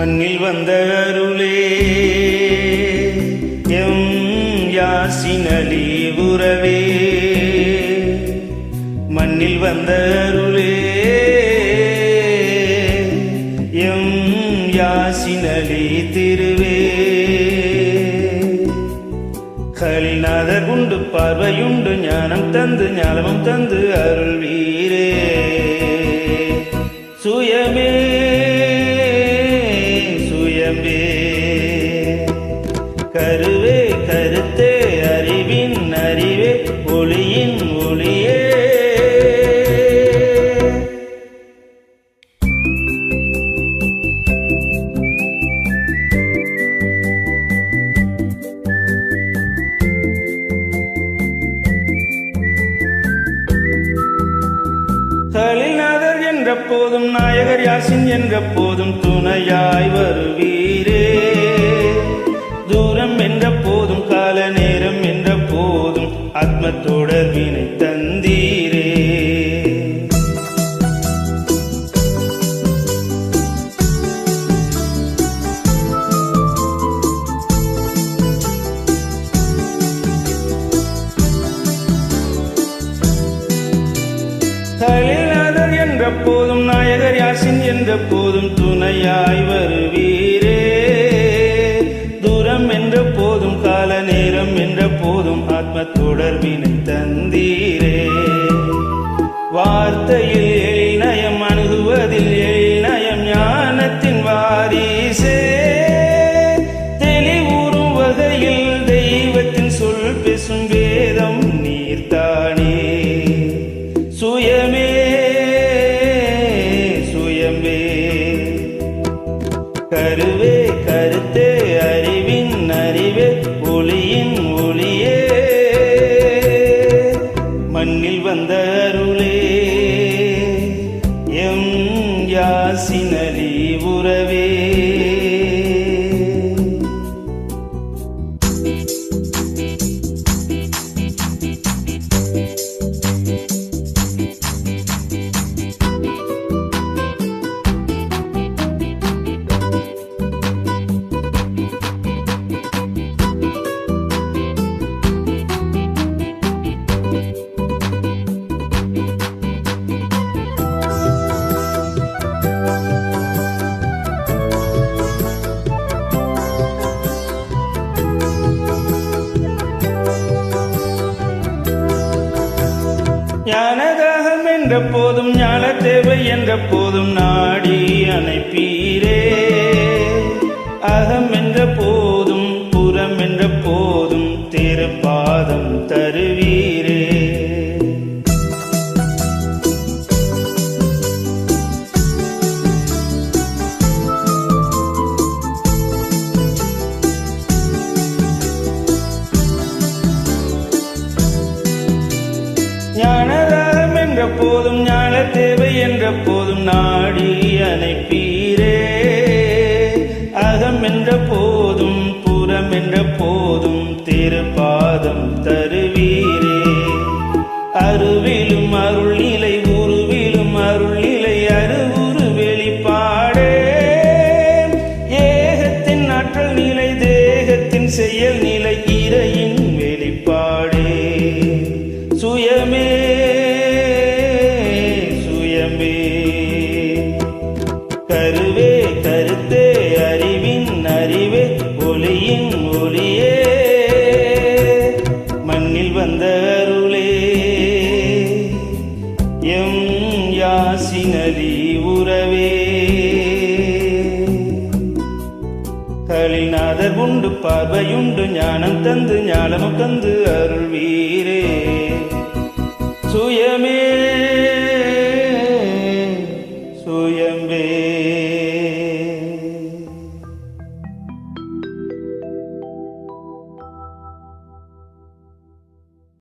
மண்ணில் வந்த அருளே. எம் யாசினலி உறவே. மண்ணில் வந்த அருளே. எம் யாசினலி திருவே. கலிநாதர் உண்டு பார்வையுண்டு ஞானம் தந்து ஞானமும் தந்து அருள் வீரே சுயமே கலிநாதர் போதும் நாயகர் யாசின் என்ற போதும் துணையாய் வருவீரே. தூரம் என்ற போதும் கால நேரம் என்ற போதும் ஆத்ம தொடர்பினை தந்தீர். போதும் நாயகர் யாசின் என்ற போதும் துணையாய் வருவீர். யாசினலி ஞானதாகம் என்ற போதும் ஞான தேவை என்ற போதும் நாடி அணைப்பீரே. அகம் என்ற போதும் புறம் என்ற போதும் திருப்பாதம் தருவீர். என்ற போதும் ஞான தேவை என்ற போதும் நாடி அணைப்பீரே. அகம் என்ற போதும் புறம் என்ற போதும் திருப்பாதம் தருவீரே. அருவிலும் அருள் நிலை உருவிலும் அருள் நிலை அருவுரு வெளிப்பாடே. ஏகத்தின் ஆற்றல் நிலை தேகத்தின் செயல் நிலை இறையின் வெளிப்பாடே. சுயமே சுயமே எம் யாசினலி உறவே. கலிநாதர் உண்டு பார்வையுண்டு ஞானம் தந்து ஞானமும் தந்து அருள் வீரே சுயமே